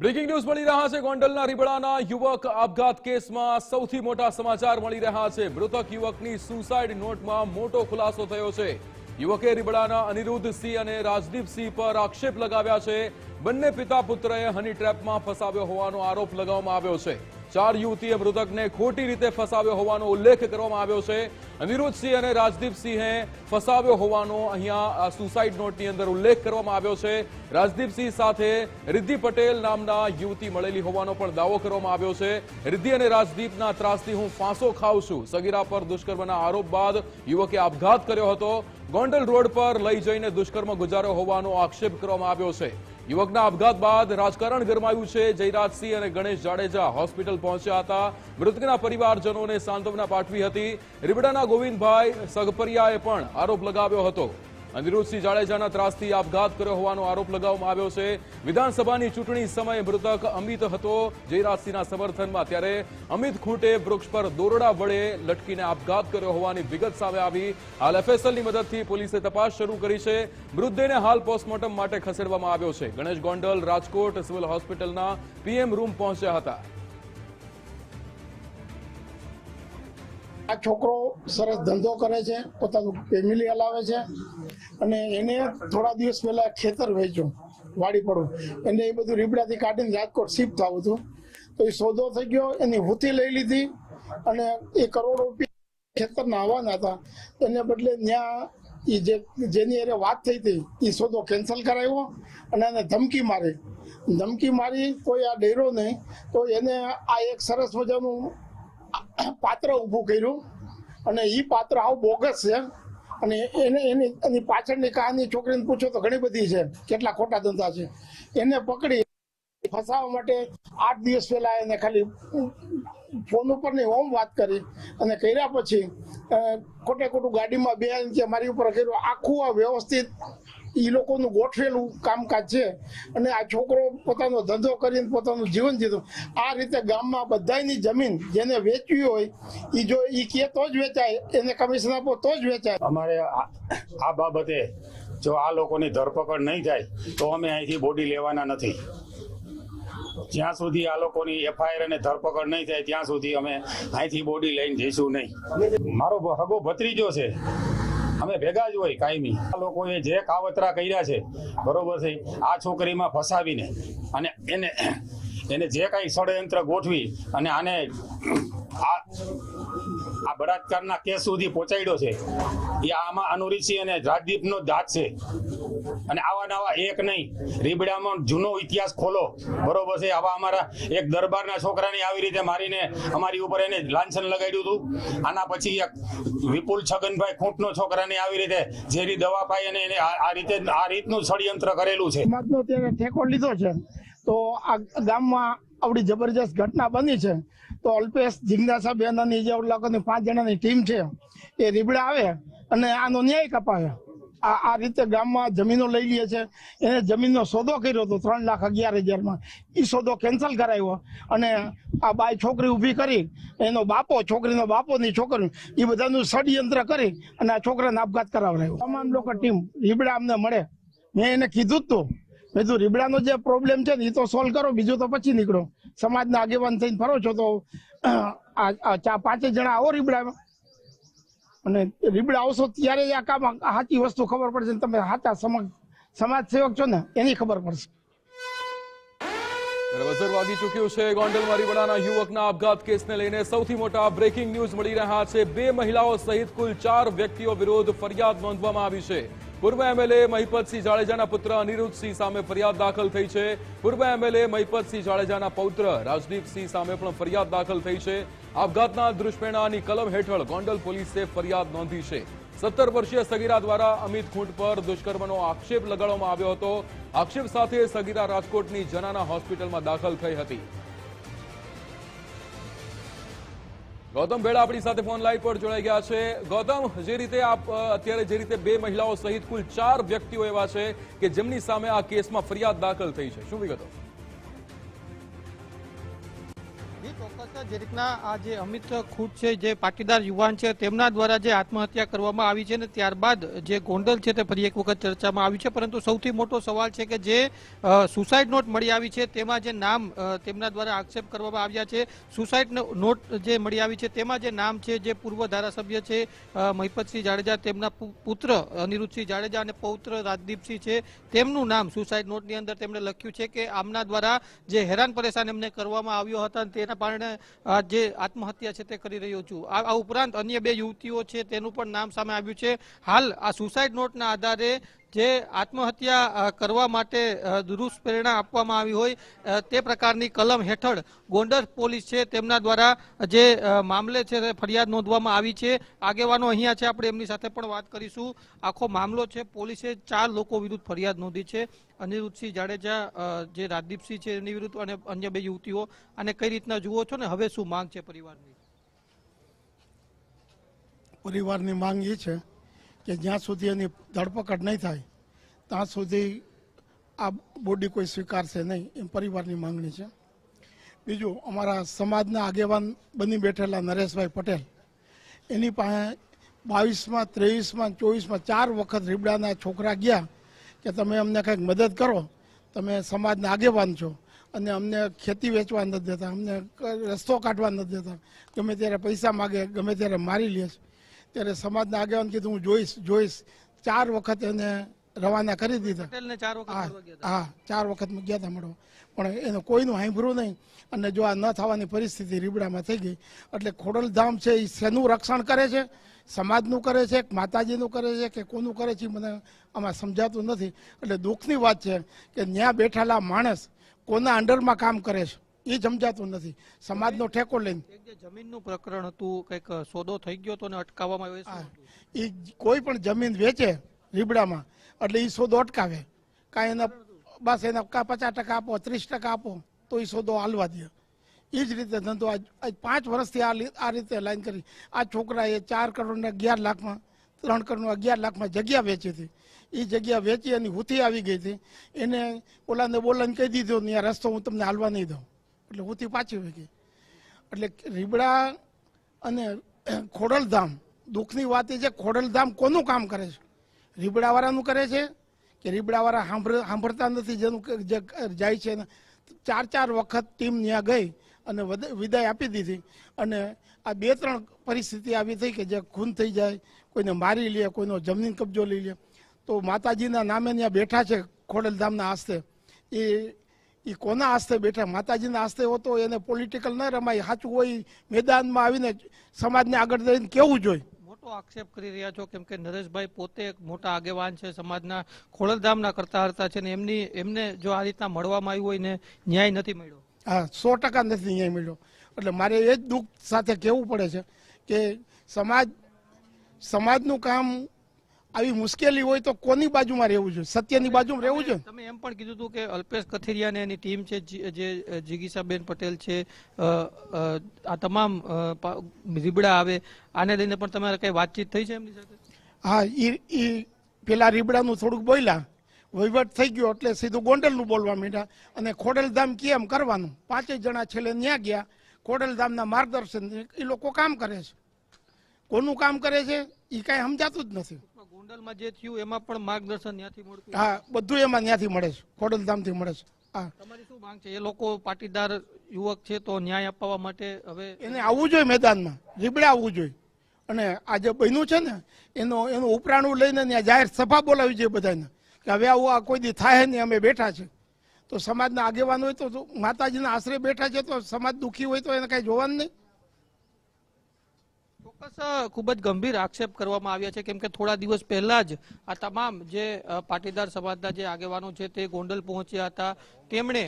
Breaking news મળી રહ્યા છે. ગોંડલના રીબડાના યુવક આપઘાત કેસમાં સૌથી મોટા સમાચાર મળી રહ્યા છે. મૃતક યુવકની સુસાઇડ નોટમાં મોટો ખુલાસો થયો છે. યુવકે રીબડાના અનિરુદ્ધસિંહ અને રાજદીપસિંહ પર આક્ષેપ લગાવ્યા છે. બંને પિતા પુત્રએ હની ટ્રેપમાં ફસાવ્યો હોવાનો આરોપ લગાવવામાં આવ્યો છે. ચાર યુવતીએ મૃતકને ખોટી રીતે ફસાવ્યો હોવાનો ઉલ્લેખ કરવામાં આવ્યો છે. અનિરુદ્ધસિંહ અને રાજદીપસિંહે ફસાવ્યો હોવાનો અહીંયા સુસાઇડ નોટની અંદર ઉલ્લેખ કરવામાં આવ્યો છે. રાજદીપસિંહ સાથે રિદ્ધિ પટેલ નામના યુવતી મળેલી હોવાનો પણ દાવો કરવામાં આવ્યો છે. રિદ્ધિ અને રાજદીપના ત્રાસથી હું ફાંસો ખાઉં છું. સગીરા પર દુષ્કર્મના આરોપ બાદ યુવકે આપઘાત કર્યો હતો. ગોંડલ રોડ પર લઈ જઈને દુષ્કર્મ ગુજાર્યો હોવાનો આક્ષેપ કરવામાં આવ્યો છે. યુવકના આપઘાત બાદ રાજકારણ ગરમાયું છે. જયરાજસિંહ અને ગણેશ જાડેજા હોસ્પિટલ પહોંચ્યા હતા. મૃતકના પરિવારજનોને સાંત્વના પાઠવી હતી. રીબડાના ગોવિંદભાઈ સગપરિયાએ પણ આરોપ લગાવ્યો હતો. અનિરુદ્ધસિંહ જાડેજાના ત્રાસથી આપઘાત કર્યો હોવાનો આરોપ લગાવવામાં આવ્યો છે. વિધાનસભાની ચૂંટણી સમયે મૃતક અમિત હતો. જયરાજસિંહના સમર્થનમાં ત્યારે અમિત ખૂંટે વૃક્ષ પર દોરડા વડે લટકીને આપઘાત કર્યો હોવાની વિગત સામે આવી. હાલ એફએસએલની મદદથી પોલીસે તપાસ શરૂ કરી છે. મૃતદેહને હાલ પોસ્ટમોર્ટમ માટે ખસેડવામાં આવ્યો છે. ગણેશ ગોંડલ, રાજકોટ સિવિલ હોસ્પિટલના પીએમ રૂમ પહોંચ્યા હતા. આ છોકરો સરસ ધંધો કરે છે, પોતાનું ફેમિલી હલાવે છે અને એને થોડા દિવસ પહેલા ખેતર વેચ્યું, વાડી પડું એને એ બધું રીબડાથી કાઢીને રાજકોટ શિફ્ટ થવું હતું. તો એ સોદો થઈ ગયો, એની હુતી લઈ લીધી અને એ કરોડો રૂપિયા ખેતરના આવવાના હતા. એને બદલે ત્યાં એ જે, જેની અરે વાત થઈ હતી એ સોદો કેન્સલ કરાવ્યો અને એને ધમકી મારી. ધમકી મારી કોઈ આ ડેરો નહીં, તો એને આ એક સરસ મજાનું પાત્ર ઊભું કર્યું અને એ પાત્ર આવું બોગસ છે. અને એને એની એની પાછળની કહાની છોકરીને પૂછો તો ઘણી બધી છે. કેટલા ખોટા ધંધા છે. એને પકડી ફસાવવા માટે આઠ દિવસ પહેલા એને ખાલી ફોન ઉપરની ઓમ વાત કરી અને કર્યા પછી ખોટે ખોટું ગાડીમાં બે કે મારી ઉપર કર્યું. આખું આ વ્યવસ્થિત એ લોકોનું ગોઠવેલું કામકાજ છે. અને આ છોકરો પોતાનો ધંધો કરીને પોતાનું જીવન જીતું. આ રીતે ગામમાં બધાની જમીન જેને વેચવી હોય એ જો એ કે તો જ વેચાય, એને કમિશન આપો તો જ વેચાય. અમારે આ બાબતે જો આ લોકોની ધરપકડ નહીં થાય, તો અમે અહીંથી બોડી લેવાના નથી. જ્યાં સુધી આ લોકોની એફઆઈઆર અને ધરપકડ નહીં થાય, ત્યાં સુધી અમે અહીંથી બોડી લઈને જઈશું નહીં. મારો હગો ભત્રીજો છે. અમે ભેગા જ હોય કાયમી. આ લોકોએ જે કાવતરા કર્યા છે, બરોબર છે, આ છોકરીમાં ફસાવીને અને એને એને જે કાંઈ ષડયંત્ર ગોઠવી અને આને આ આ બળાત્કારના કેસ સુધી પહોંચાડ્યો છે. એ આમાં અનુરીસિંહ અને રાજદીપનો જ હાથ છે. અને આવા નવા એક નહીં. રીબડામાં જૂનો ઇતિહાસ ખોલો. બરોબર છે? આવા અમારા એક દરબારના છોકરાને આવી રીતે મારીને અમારી ઉપર એને લાંછન લગાડ્યું હતું. આના પછી એક વિપુલ છગનભાઈ ખૂંટનો છોકરાને આવી રીતે ઝેરી દવા પાઈ અને એને આ રીતે આ રીતનું ષડયંત્ર કરેલું છે. ઠેકો લીધો છે. તો આ ગામમાં આવડી જબરજસ્ત ઘટના બની છે. તો અલ્પેશ જિજ્ઞાસા બેન અને જે લોકોની પાંચ જણાની ટીમ છે, એ રીબડા આવે અને આનો ન્યાય કપાવે આ આ રીતે ગામમાં જમીનો લઈ લે છે. એને જમીનનો સોદો કર્યો હતો ત્રણ લાખ અગિયાર હજારમાં એ સોદો કેન્સલ કરાવ્યો અને આ બાય છોકરી ઊભી કરી, એનો બાપો, છોકરીનો બાપો ની છોકરી એ બધાનું ષડયંત્ર કરી અને આ છોકરાને આપઘાત કરાવડાવ્યો તમામ લોકો ટીમ રીબડા અમને મળે. મેં એને કીધું જ તું મેં કીધું, રીબડાનો જે પ્રોબ્લેમ છે ને એ તો સોલ્વ કરો, બીજું તો પછી નીકળો. સમાજના આગેવાન થઈને ફરો છો તો, આ આ ચા પાંચે જણા આવો રીબડામાં. અને રીબડા આવશો ત્યારે આ કામ સાચી વસ્તુ ખબર પડશે તમે સાચા સમાજ સમાજ સેવક છો ને, એની ખબર પડશે. બઝર વાગી ચૂક્યું છે ગોંડલમાં રીબડાના યુવકના આપઘાત કેસને લઈને સૌથી મોટા બ્રેકિંગ ન્યૂઝ મળી રહ્યા છે. બે મહિલાઓ સહિત કુલ ચાર વ્યક્તિઓ વિરુદ્ધ ફરિયાદ નોંધવામાં આવી છે. પૂર્વ એમએલએ મહિપતસિંહ જાડેજાના પુત્ર અનિરુદ્ધસિંહ સામે ફરિયાદ દાખલ થઈ છે. પૂર્વ એમએલએ મહિપતસિંહ જાડેજાના પૌત્ર રાજદીપસિંહ સામે પણ ફરિયાદ દાખલ થઈ છે. આપઘાતના દુષ્પેણાની કલમ હેઠળ ગોંડલ પોલીસે ફરિયાદ નોંધી છે. સત્તર વર્ષીય સગીરા દ્વારા અમિત ખૂંટ પર દુષ્કર્મનો આક્ષેપ લગાડવામાં આવ્યો હતો. આક્ષેપ સાથે સગીરા રાજકોટની જનાના હોસ્પિટલમાં દાખલ થઈ હતી. ગૌતમ ભેડા આપણી સાથે ફોન લાઈન પર જોડાઈ ગયા છે. ગૌતમ, જે રીતે આપ અત્યારે જે રીતે બે મહિલાઓ સહિત કુલ ચાર વ્યક્તિઓ એવા છે કે જેમની સામે આ કેસમાં ફરિયાદ દાખલ થઈ છે. શું વિગતો? ચોક્કસ જે રીતના આ જે અમિત ખૂટ છે, જે પાટીદાર યુવાન છે, તેમના દ્વારા જે આત્મહત્યા કરવામાં આવી છે ને ત્યારબાદ જે ગોંડલ છે તે ફરી એક વખત ચર્ચામાં આવ્યું છે. પરંતુ સૌથી મોટો સવાલ છે કે જે સુસાઇડ નોટ મળી આવી છે, તેમાં જે નામ તેમના દ્વારા આક્ષેપ કરવામાં આવ્યા છે. સુસાઇડ નોટ જે મળી આવી છે, તેમાં જે નામ છે, જે પૂર્વ ધારાસભ્ય છે મહિપતસિંહ જાડેજા, તેમના પુત્ર, અનિરુદ્ધસિંહ જાડેજા અને પૌત્ર રાજદીપસિંહ છે, તેમનું નામ સુસાઇડ નોટની અંદર તેમણે લખ્યું છે કે આમના દ્વારા જે હેરાન પરેશાન એમને કરવામાં આવ્યો હતા તેના કારણે જે આત્મહત્યા છે તે કરી રહ્યો છું. આ ઉપરાંત અન્ય બે યુવતીઓ છે, તેનું પણ નામ સામે આવ્યું છે. હાલ આ સુસાઇડ નોટના આધારે જે આત્મહત્યા કરવા માટે દુરુસ્પ્રેરણા આપવામાં આવી હોય તે પ્રકારની કલમ હેઠળ ગોંડલ પોલીસ છે તેમના દ્વારા જે મામલે છે તે ફરિયાદ નોંધવામાં આવી છે. આગેવાનો અહીંયા છે, આપણે એમની સાથે પણ વાત કરીશું. આખો મામલો છે, પોલીસે ચાર લોકો વિરુદ્ધ ફરિયાદ નોંધી છે. અનિરુદ્ધસિંહ જાડેજા જે રાજદીપસિંહ છે એની વિરુદ્ધ અને અન્ય બે યુવતીઓ, અને કઈ રીતના જુઓ છો ને હવે શું માંગ છે પરિવારની? પરિવારની માંગ એ છે કે જ્યાં સુધી એની ધરપકડ નહીં થાય, ત્યાં સુધી આ બોડી કોઈ સ્વીકારશે નહીં, એમ પરિવારની માંગણી છે. બીજું, અમારા સમાજના આગેવાન બની બેઠેલા નરેશભાઈ પટેલ, એની પાસે બાવીસમાં, ત્રેવીસમાં ચોવીસમાં ચાર વખત રીબડાના છોકરા ગયા કે તમે અમને કંઈક મદદ કરો. તમે સમાજના આગેવાન છો. અને અમને ખેતી વેચવા નથી દેતા. અમને રસ્તો કાઢવા નથી દેતા. ગમે ત્યારે પૈસા માગે, ગમે ત્યારે મારી લે છે. ત્યારે સમાજના આગેવાન કીધું હું જોઈશ જોઈશ. ચાર વખત એને રવાના કરી દીધા. હા ચાર વખત ગયા હતા મળવા. પણ એનું કોઈનું હાંભરું નહીં. અને જો આ ન થવાની પરિસ્થિતિ રીબડામાં થઈ ગઈ એટલે ખોડલધામ છે એ શેનું રક્ષણ કરે છે? સમાજનું કરે છે કે માતાજીનું કરે છે કે કોનું કરે છે મને આમાં સમજાતું નથી. એટલે દુઃખની વાત છે કે ત્યાં બેઠેલા માણસ કોના અંડરમાં કામ કરે છે? એ સમજાતું નથી. સમાજનો ઠેકો લઈને. જમીનનું પ્રકરણ હતું કંઈક સોદો થઈ ગયો હતો ને અટકાવવામાં આવ્યો? એ કોઈ પણ જમીન વેચે રીબડામાં એટલે એ સોદો અટકાવે. કાંઈ એના બસ એના કા પચાસ ટકા આપો, ત્રીસ ટકા આપો, તો એ સોદો હાલવા દે. એ જ રીતે ધંધો આજ પાંચ વર્ષથી આ આ રીતે લાઈન કરી. આ છોકરાએ ચાર કરોડને અગિયાર લાખમાં, ત્રણ કરોડ અગિયાર લાખમાં જગ્યા વેચી હતી. એ જગ્યા વેચી અને હુથી આવી ગઈ હતી. એને ઓલાને બોલાને કહી દીધો ને આ રસ્તો હું તમને હાલવા નહીં દઉં. એટલે હુથી પાછી વહી એટલે રીબડા અને ખોડલધામ, દુઃખની વાત એ છે, ખોડલધામ કોનું કામ કરે છે? રીબડાવાળાનું કરે છે? કે રીબડાવાળા સાંભળ સાંભળતા નથી, જેનું જાય છે ચાર ચાર વખત ટીમ ત્યાં ગઈ અને વદ- વિદાય આપી દીધી. અને આ બે ત્રણ પરિસ્થિતિ આવી થઈ કે જે ખૂન થઈ જાય, કોઈને મારી લે, કોઈનો જમીન કબજો લઈ લે. તો માતાજીના નામે ત્યાં બેઠા છે ખોડલધામના આસ્તે. એ એ કોના આસ્તે બેઠા? માતાજીના હસ્તે હોતો એને પોલિટિકલ ન રમાય. સાચું હોય મેદાનમાં આવીને સમાજને આગળ જઈને કેવું જોઈએ? મોટો આક્ષેપ કરી રહ્યા છો? કેમ કે નરેશભાઈ પોતે એક મોટા આગેવાન છે, સમાજના ખોડલધામના કરતા હતા છે ને એમની, એમને જો આ રીતના મળવામાં આવ્યું હોય ને ન્યાય નથી મળ્યો. હા, સો ટકા નથી ન્યાય મળ્યો. એટલે મારે એ જ દુઃખ સાથે કહેવું પડે છે કે સમાજ, સમાજનું કામ આવી મુશ્કેલી હોય તો કોની બાજુમાં રહેવું જોઈએ? સત્યની બાજુમાં રહેવું જોઈએ? તમે એમ પણ કીધું હતું કે અલ્પેશ કથિરિયા ને એની ટીમ છે જે જીગીસાબેન પટેલ છે આ તમામ રીબડા આવે આને લઈને પણ તમારે કઈ વાતચીત થઈ છે એમની સાથે? હા એ પેલા રીબડાનું થોડુંક બોલ્યા વહીવટ થઈ ગયો એટલે સીધું ગોંડલનું બોલવા માંડ્યા અને ખોડલધામ કેમ કરવાનું? પાંચેય જણા છેલ્લે ત્યાં ગયા ખોડલધામના માર્ગદર્શન એ લોકો કામ કરે છે. કોનું કામ કરે છે? એ કાંઈ સમજાતું જ નથી. ગોંડલમાં જે થયું એમાં પણ માર્ગદર્શન ત્યાંથી મળતું હા બધું એમાં ત્યાંથી મળે છે ખોડલધામથી મળે છે. હા. તમારી શું માંગ છે? એ લોકો પાટીદાર યુવક છે તો ન્યાય અપાવવા માટે હવે એને આવવું જોઈએ મેદાનમાં રીબડે આવવું જોઈએ. અને આ જે બન્યું છે ને એનો એનું ઉપરાણું લઈને ત્યાં જાહેર સભા બોલાવી જોઈએ બધાને કે હવે આવું આ કોઈ દી થાય નહીં અમે બેઠા છે. તો સમાજના આગેવાન હોય તો માતાજીના આશરે બેઠા છે તો સમાજ દુઃખી હોય તો એને કાંઈ જોવાનું નહીં. ખૂબ જ ગંભીર આક્ષેપ કરવામાં આવ્યા છે, કેમ કે થોડા દિવસ પહેલા જ આ તમામ જે પાટીદાર સમાજના જે આગેવાનો છે તે ગોંડલ પહોંચ્યા હતા. તેમણે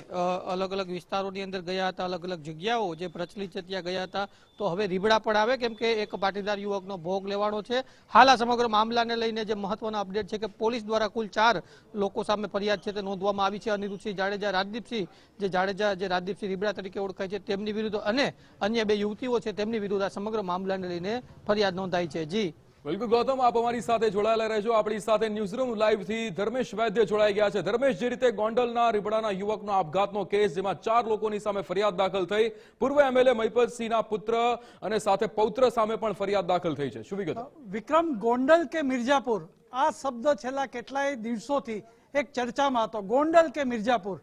અલગ અલગ વિસ્તારોની અંદર ગયા હતા, અલગ અલગ જગ્યાઓ જે પ્રચલિત છે ત્યાં ગયા હતા. તો હવે રીબડા પણ આવે, કેમ કે એક પાટીદાર યુવકનો ભોગ લેવાનો છે. હાલ આ સમગ્ર મામલાને લઈને જે મહત્વનો અપડેટ છે કે પોલીસ દ્વારા કુલ ચાર લોકો સામે ફરિયાદ છે તે નોંધવામાં આવી છે. અનિરુદ્ધસિંહ જાડેજા, રાજદીપસિંહ, જે જાડેજા, જે રાજદીપસિંહ રીબડા તરીકે ઓળખાય છે, તેમની વિરુદ્ધ અને અન્ય બે યુવતીઓ છે, તેમની વિરુદ્ધ આ સમગ્ર મામલાને લઈને ફરિયાદ નોંધાઈ છે. જી. બિલકુલ ગૌતમ આપ અમારી સાથે જોડાયેલા રહેજો. આપણી સાથે ન્યૂઝરૂમ લાઈવથી ધર્મેશ વૈદ્ય જોડાઈ ગયા છે. ધર્મેશ, જે રીતે ગોંડલના રીબડાના યુવકનો આપઘાતનો કેસ, જેમાં ચાર લોકોની સામે ફરિયાદ દાખલ થઈ, પૂર્વ એમએલએ મહિપતસિંહના પુત્ર અને સાથે પૌત્ર સામે પણ ફરિયાદ દાખલ થઈ છે. શું વિગત? વિક્રમ, ગોંડલ કે મિર્જાપુર આ શબ્દ છેલ્લા કેટલાય દિવસોથી એક ચર્ચામાં હતો. ગોંડલ કે મિર્જાપુર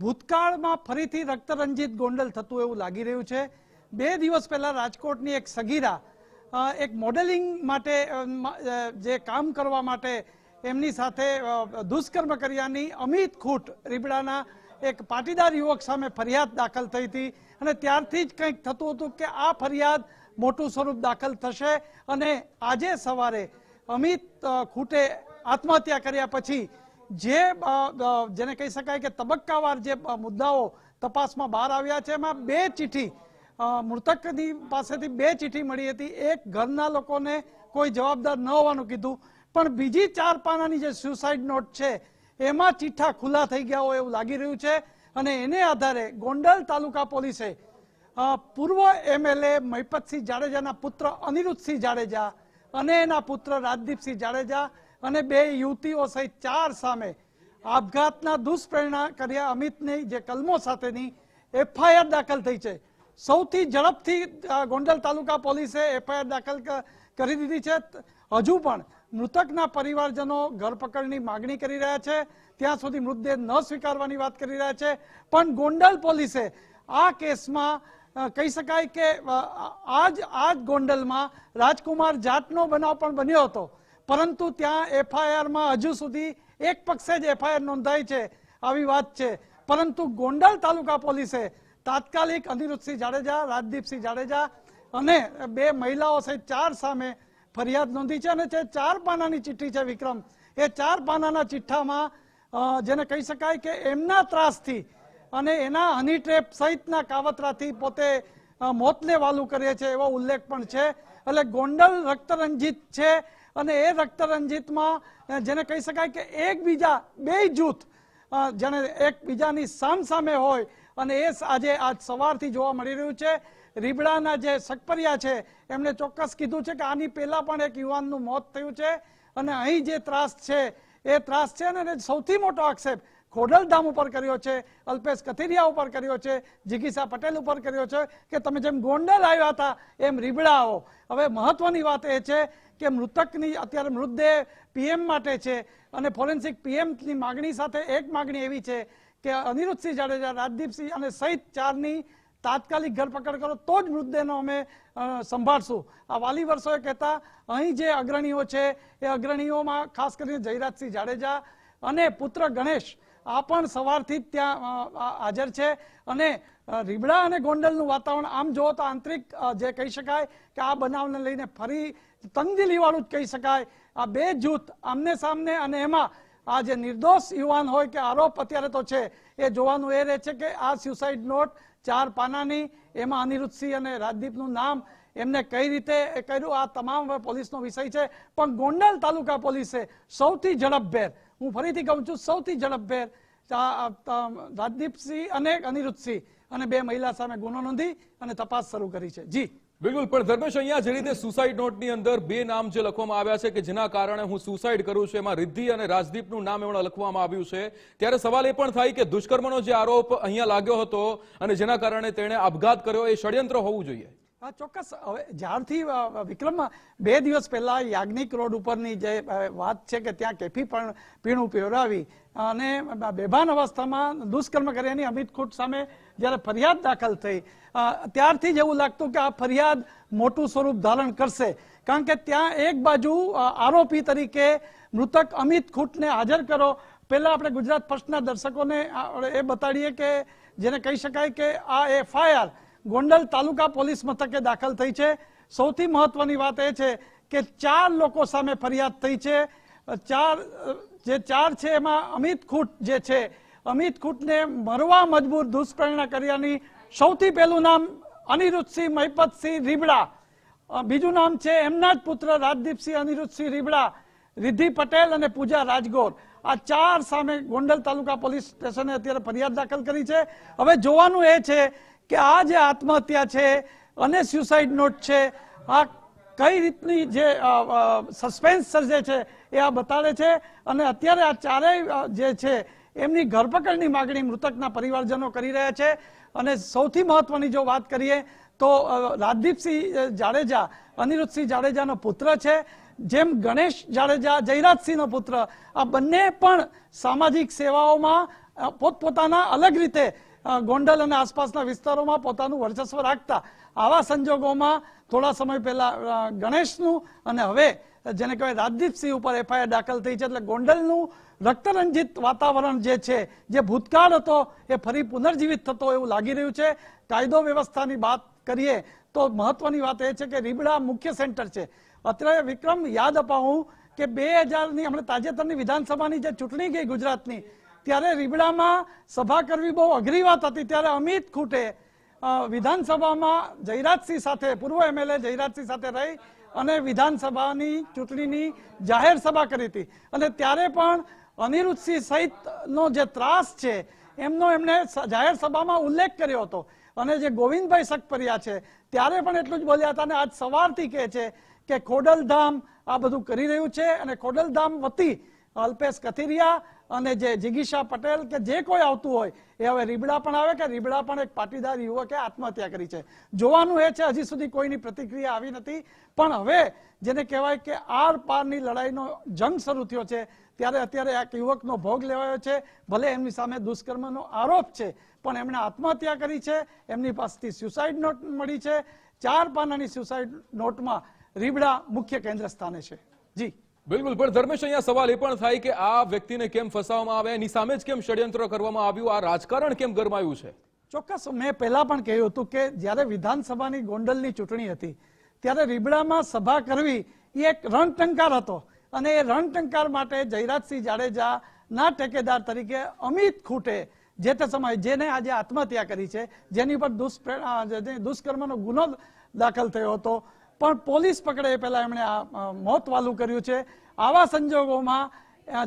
ભૂતકાળમાં ફરીથી રક્તરંજિત ગોંડલ થતું એવું લાગી રહ્યું છે. બે દિવસ પહેલા રાજકોટની એક સગીરા એક મોડેલિંગ માટે જે કામ કરવા માટે એમની સાથે દુષ્કર્મ કર્યાની અમિત ખૂટ રીબડાના એક પાટીદાર યુવક સામે ફરિયાદ દાખલ થઈ હતી અને ત્યારથી જ કંઈક થતું હતું કે આ ફરિયાદ મોટું સ્વરૂપ દાખલ થશે અને આજે સવારે અમિત ખૂટે આત્મહત્યા કર્યા પછી જે જેને કહી શકાય કે તબક્કાવાર જે મુદ્દાઓ તપાસમાં બહાર આવ્યા છે, એમાં બે ચિઠ્ઠી મૃતકની પાસેથી બે ચિઠ્ઠી મળી હતી. એક ઘરના લોકોને કોઈ જવાબદાર ન હોવાનું કીધું. પણ બીજી ચાર પાનાની જે સુસાઇડ નોટ છે, એમાં ચિઠ્ઠા ખુલ્લા થઈ ગયા હોય એવું લાગી રહ્યું છે. અને એને આધારે ગોંડલ તાલુકા પોલીસે પૂર્વ એમએલએ મહિપતસિંહ જાડેજાના પુત્ર અનિરુદ્ધસિંહ જાડેજા અને એના પુત્ર રાજદીપસિંહ જાડેજા અને બે યુવતીઓ સહિત ચાર સામે આપઘાતના દુષ્પ્રેરણા કર્યા અમિતની જે કલમો સાથેની એફઆઈઆર દાખલ થઈ છે. સૌથી ઝડપથી ગોંડલ તાલુકા પોલીસે એફઆઈઆર દાખલ કરી દીધી છે. હજુ પણ મૃતકના પરિવારજનો ધરપકડની માગણી કરી રહ્યા છે. ત્યાં સુધી મૃતદેહ ન સ્વીકારવાની વાત કરી રહ્યા છે. પણ ગોંડલ પોલીસે આ કેસમાં કહી શકાય કે આજ આજ ગોંડલમાં રાજકુમાર જાટનો બનાવ પણ બન્યો હતો. પરંતુ ત્યાં એફઆઈઆરમાં હજુ સુધી એક પક્ષે જ એફઆઈઆર નોંધાઈ છે. આવી વાત છે. પરંતુ ગોંડલ તાલુકા પોલીસે તાત્કાલિક અનિરુદ્ધસિંહ જાડેજા, રાજદીપસિંહ જાડેજા અને બે મહિલાઓ સહિત ચાર સામે ફરિયાદ નોંધી છે અને જે ચાર પાનાની ચિઠ્ઠી છે વિક્રમ, એ ચાર પાનાના ચિઠ્ઠામાં જેને કહી શકાય કે એમના ત્રાસથી અને એના હની ટ્રેપ સહિતના કાવતરાથી પોતે મોતને વાલું કરે છે એવો ઉલ્લેખ પણ છે. એટલે ગોંડલ રક્તરંજિત છે અને એ રક્તરંજિતમાં જેને કહી શકાય કે એકબીજા, બે જૂથ જેને એકબીજાની સામ સામે હોય અને એ આજે આજ સવારથી જોવા મળી રહ્યું છે. રીબડાના જે સકપરિયા છે, એમણે ચોક્કસ કીધું છે કે આની પહેલાં પણ એક યુવાનનું મોત થયું છે અને અહીં જે ત્રાસ છે, એ ત્રાસ છે અને સૌથી મોટો આક્ષેપ ખોડલધામ ઉપર કર્યો છે, અલ્પેશ કથિરિયા ઉપર કર્યો છે, જિગીસા પટેલ ઉપર કર્યો છે કે તમે જેમ ગોંડલ આવ્યા હતા, એમ રીબડાઓ હવે મહત્વની વાત એ છે કે મૃતકની અત્યારે મૃતદેહ પીએમ માટે છે અને ફોરેન્સિક પીએમની માગણી સાથે એક માગણી એવી છે કે અનિરુદ્ધસિંહ જાડેજા રાજદીપસિંહ અને સહિત ચારની તાત્કાલિક ધરપકડ કરો, તો જ મૃતદેહનો અમે સંભાળશું. આ વાલી વર્ષોએ કહેતા, અહીં જે અગ્રણીઓ છે, એ અગ્રણીઓમાં ખાસ કરીને જયરાજસિંહ જાડેજા અને પુત્ર ગણેશ, આ પણ સવારથી જ ત્યાં હાજર છે. અને રીબડા અને ગોંડલનું વાતાવરણ, આમ જુઓ તો આંતરિક જે કહી શકાય કે આ બનાવને લઈને ફરી તંગદિલીવાળું જ કહી શકાય. આ બે જૂથ આમને સામને અને એમાં આ જે નિર્દોષ યુવાન હોય કે આરોપ અત્યારે તો છે, એ જોવાનું એ રહે છે કે આ સ્યુસાઇડ નોટ ચાર પાનાની, એમાં અનિરુદ્ધસિંહ અને રાજદીપનું નામ, એમને કઈ રીતે કર્યું? આ તમામ પોલીસનો વિષય છે. પણ ગોંડલ તાલુકા પોલીસે સૌથી ઝડપભેર, હું ફરીથી કહું છું, સૌથી ઝડપભેર રાજદીપસિંહ અને અનિરુદ્ધસિંહ અને બે મહિલા સામે ગુનો નોંધી અને તપાસ શરૂ કરી છે. જી. બિલકુલ, પણ ધર્મેશ, અહીંયા જે રીતે સુસાઇડ નોટની અંદર બે નામ જે લખવામાં આવ્યા છે કે જેના કારણે હું સુસાઇડ કરું છું, એમાં રિદ્ધિ અને રાજદીપનું નામ એમણે લખવામાં આવ્યું છે. ત્યારે સવાલ એ પણ થાય કે દુષ્કર્મનો જે આરોપ અહીંયા લાગ્યો હતો અને જેના કારણે તેણે આપઘાત કર્યો, એ ષડયંત્ર હોવું જોઈએ. હા, ચોક્કસ. હવે જ્યારથી વિક્રમમાં વિક્રમ, બે દિવસ પહેલા યાજ્ઞિક રોડ ઉપરની જે વાત છે કે ત્યાં કેફી પણ પીણું પીવડાવી અને બેભાન અવસ્થામાં દુષ્કર્મ કર્યાની અમિત ખૂટ સામે જ્યારે ફરિયાદ દાખલ થઈ ત્યારથી જ એવું લાગતું કે આ ફરિયાદ મોટું સ્વરૂપ ધારણ કરશે. કારણ કે ત્યાં એક બાજુ આરોપી તરીકે મૃતક અમિત ખૂટને હાજર કરો. પહેલાં આપણે ગુજરાત ફર્સ્ટના દર્શકોને એ બતાડીએ કે જેને કહી શકાય કે આ એફઆઈઆર ગોંડલ તાલુકા પોલીસ મથકે દાખલ થઈ છે. સૌથી મહત્વની વાત એ છે કે ચાર લોકો સામે ફરિયાદ થઈ છે. ચાર જે ચાર છે એમાં અમિત ખૂટ જે છે, અમિત ખૂટને મરવા મજબૂર દુષ્પ્રેરણા કર્યાની સૌથી પહેલું નામ અનિરુદ્ધસિંહ મહિપતસિંહ રીબડા. બીજું નામ છે એમના જ પુત્ર રાજદીપસિંહ અનિરુદ્ધસિંહ રીબડા, રિદ્ધિ પટેલ અને પૂજા રાજગોર. આ ચાર સામે ગોંડલ તાલુકા પોલીસ સ્ટેશને અત્યારે ફરિયાદ દાખલ કરી છે. હવે જોવાનું એ છે કે આ જે આત્મહત્યા છે અને સ્યુસાઇડ નોટ છે, આ કઈ રીતની જે સસ્પેન્સ સર્જે છે એ આ બતાડે છે. અને અત્યારે આ ચારેય જે છે, એમની ધરપકડની માગણી મૃતકના પરિવારજનો કરી રહ્યા છે. અને સૌથી મહત્વની જો વાત કરીએ તો રાજદીપસિંહ જાડેજા, અનિરુદ્ધસિંહ જાડેજાનો પુત્ર છે. જેમ ગણેશ જાડેજા, જયરાજસિંહનો પુત્ર, આ બંને પણ સામાજિક સેવાઓમાં પોતપોતાના અલગ રીતે ગોંડલ અને આસપાસના વિસ્તારોમાં પોતાનું વર્ચસ્વ રાખતા. આવા સંજોગોમાં થોડા સમય પહેલા ગણેશનું અને હવે, જેને કહેવાય રાજદીપસિંહ ઉપર એફઆઈઆર દાખલ થઈ છે. એટલે ગોંડલનું રક્તરંજિત વાતાવરણ જે છે, જે ભૂતકાળ હતો, એ ફરી પુનર્જીવિત થતો એવું લાગી રહ્યું છે. કાયદો વ્યવસ્થાની વાત કરીએ તો મહત્વની વાત એ છે કે રીબડા મુખ્ય સેન્ટર છે. અત્યારે વિક્રમ યાદ અપાવું કે બે હજારની હમણાં તાજેતરની વિધાનસભાની જે ચૂંટણી ગઈ ગુજરાતની, ત્યારે રીબડામાં સભા કરવી બહુ અઘરી વાત હતી. ત્યારે અમિત ખૂટે વિધાનસભામાં જયરાજસિંહ સાથે, પૂર્વ એમએલએ જયરાજસિંહ સાથે રહી અને વિધાનસભાની ચૂંટણીની જાહેર સભા કરી હતી. અને ત્યારે પણ અનિરુદ્ધસિંહ સહિતનો જે ત્રાસ છે, એમનો એમણે જાહેર સભામાં ઉલ્લેખ કર્યો હતો. અને જે ગોવિંદભાઈ સકપરિયા છે, ત્યારે પણ એટલું જ બોલ્યા હતા અને આજ સવારથી કહે છે કે ખોડલધામ આ બધું કરી રહ્યું છે અને ખોડલધામ વતી અલ્પેશ કથિરિયા અને જે જિગીશા પટેલ કે જે કોઈ આવતું હોય, એ હવે રીબડા પણ આવે કે રીબડા પણ એક પાટીદાર યુવકે આત્મહત્યા કરી છે. જોવાનું એ છે, હજી સુધી કોઈની પ્રતિક્રિયા આવી નથી. પણ હવે જેને કહેવાય કે આર પારની લડાઈનો જંગ શરૂ થયો છે, ત્યારે અત્યારે આ યુવકનો ભોગ લેવાયો છે. ભલે એમની સામે દુષ્કર્મનો આરોપ છે, પણ એમણે આત્મહત્યા કરી છે. એમની પાસેથી સ્યુસાઇડ નોટ મળી છે. ચાર પાનાની સ્યુસાઇડ નોટમાં રીબડા મુખ્ય કેન્દ્ર સ્થાને છે. જી. બિલકુલ, પણ ધર્મેશ, અહીંયા સવાલ એ પણ થાય કે આ વ્યક્તિને કેમ ફસાવવામાં આવે? એની સામે જ કેમ ષડયંત્ર કરવામાં આવ્યું? આ રાજકારણ કેમ ગરમાયું છે? ચોક્કસ, મેં પહેલા પણ કહ્યું હતું કે જ્યારે વિધાનસભાની ગોંડલની ચૂંટણી હતી, ત્યારે રીબડામાં સભા કરવી એ એક રણટંકાર હતો. અને એ રણટંકાર માટે જયરાજસિંહ જાડેજાના ટેકેદાર તરીકે અમિત ખૂટે જે તે સમયે, જેને આજે આત્મહત્યા કરી છે, જેની પર દુષ્કર્મનો ગુનો દાખલ થયો હતો. પણ પોલીસ પકડે એ પહેલા એમણે આ મોત વાલું કર્યું છે. આવા સંજોગોમાં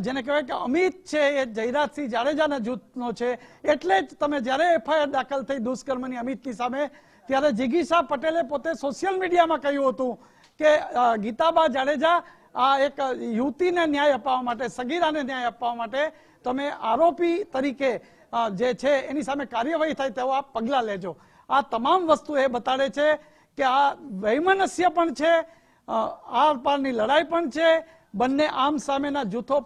જેને કહેવાય કે અમિત છે એ જયરાજસિંહ જાડેજાના જૂથનો છે. એટલે જ તમે જ્યારે એફઆઈઆર દાખલ થઈ દુષ્કર્મની અમિતની સામે, ત્યારે જિગીશા પટેલે પોતે સોશિયલ મીડિયામાં કહ્યું હતું કે ગીતાબા જાડેજા આ એક યુવતીને ન્યાય અપાવવા માટે, સગીરાને ન્યાય અપાવવા માટે તમે આરોપી તરીકે જે છે એની સામે કાર્યવાહી થાય તેવા પગલાં લેજો. આ તમામ વસ્તુ એ બતાડે છે કે આ વૈમનસ્ય પણ છે આર પારની લડાઈ પણ છે, બંને આમ સામેના જૂથો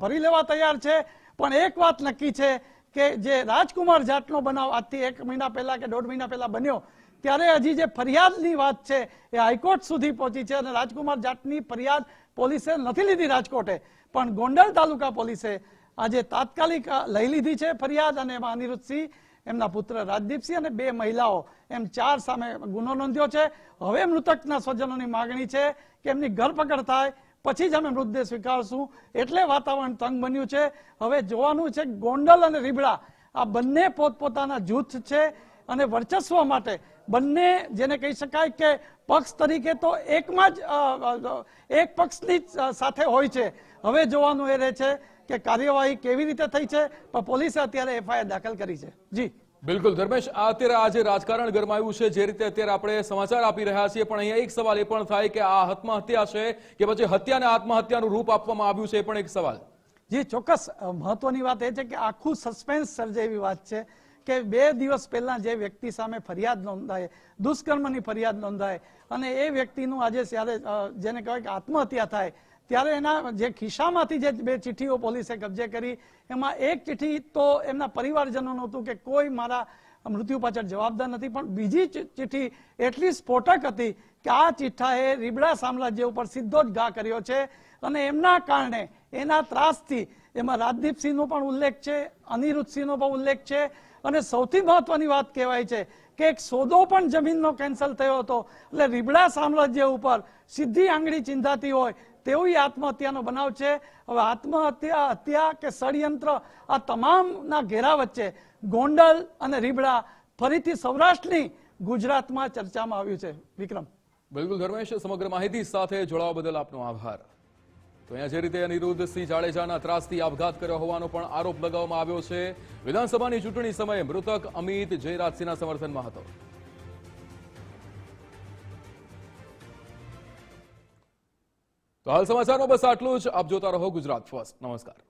ભરી લેવા તૈયાર છે. પણ એક વાત નક્કી છે કે જે રાજકુમાર જાટનો બનાવ આજથી એક મહિના પહેલા કે દોઢ મહિના પહેલા બન્યો, ત્યારે હજી જે ફરિયાદની વાત છે એ હાઈકોર્ટ સુધી પહોંચી છે અને રાજકુમાર જાટની ફરિયાદ પોલીસે નથી લીધી રાજકોટે પણ ગોંડલ તાલુકા પોલીસે આજે તાત્કાલિક લઈ લીધી છે ફરિયાદ અને એમાં અનિરુદ્ધસિંહ એમના પુત્ર રાજદીપસિંહ અને બે મહિલાઓ. એમ ચાર સામે ગુનો નોંધ્યો છે. હવે મૃતકના સ્વજનોની માગણી છે કે એમની ધરપકડ થાય, પછી જ અમે મૃતદેહ સ્વીકારશું. એટલે વાતાવરણ તંગ બન્યું છે. હવે જોવાનું છે ગોંડલ અને રીબડા. આ બંને પોતપોતાના જૂથ છે અને વર્ચસ્વ માટે. બંને જેને કહી શકાય કે પક્ષ તરીકે તો એકમાં જ એક પક્ષની સાથે હોય છે. હવે જોવાનું એ રહે છે કે કાર્યવાહી કેવી રીતે થઈ છે? પણ પોલીસે અત્યારે એફઆઈઆર દાખલ કરી છે. જી. બિલકુલ ધર્મેશ આ અત્યારે આજે રાજકારણ ગરમાયું છે જે રીતે અત્યારે આપણે સમાચાર આપી રહ્યા છીએ પણ અહીંયા એક સવાલ એ પણ થાય કે આ આત્મહત્યા છે કે પછી હત્યાને આત્મહત્યાનું રૂપ આપવામાં આવ્યું છે એ પણ એક સવાલ. જી ચોક્કસ. મહત્વની વાત એ છે કે આખું સસ્પેન્સ સર્જે એવી વાત છે કે બે દિવસ પહેલા જે વ્યક્તિ સામે ફરિયાદ નોંધાય દુષ્કર્મની ફરિયાદ નોંધાય અને એ વ્યક્તિનું આજે જ્યારે જેને કહેવાય કે આત્મહત્યા થાય ત્યારે એના જે ખિસ્સામાંથી જે બે ચિઠ્ઠીઓ પોલીસે કબજે કરી, એમાં એક ચિઠ્ઠી તો એમના પરિવારજનોનું હતું કે કોઈ મારા મૃત્યુ પાછળ જવાબદાર નથી, પણ બીજી ચિઠ્ઠી એટલી સ્ફોટક હતી કે આ ચિઠ્ઠાએ રીબડા સામ્રાજ્ય ઉપર સીધો જ ઘા કર્યો છે અને એમના કારણે એના ત્રાસથી એમાં રાજદીપસિંહનો પણ ઉલ્લેખ છે, અનિરુદ્ધસિંહનો પણ ઉલ્લેખ છે અને સૌથી મહત્વની વાત કહેવાય છે કે એક સોદો પણ જમીનનો કેન્સલ થયો હતો. એટલે રીબડા સામ્રાજ્ય ઉપર સીધી આંગળી ચિંધાતી હોય તેવી આત્મહત્યાનો બનાવ છે. હવે આત્મહત્યા, હત્યા કે ષડયંત્ર આ તમામના ઘેરા વચ્ચે ગોંડલ અને રીબડા ફરીથી સૌરાષ્ટ્રની ગુજરાતમાં ચર્ચામાં આવ્યું છે. વિક્રમ. બિલકુલ, ધર્મેશ, સમગ્ર માહિતી સાથે જોડાવા બદલ આપનો આભાર. જે રીતે અનિરુદ્ધસિંહ જાડેજાના ત્રાસથી આપઘાત કર્યો હોવાનો પણ આરોપ લગાવવામાં આવ્યો છે. વિધાનસભાની ચૂંટણી સમયે મૃતક અમિત જયરાજસિંહના સમર્થનમાં હતો. તો હાલ સમાચારમાં બસ આટલું જ. આપ જોતા રહો ગુજરાત ફર્સ્ટ. નમસ્કાર.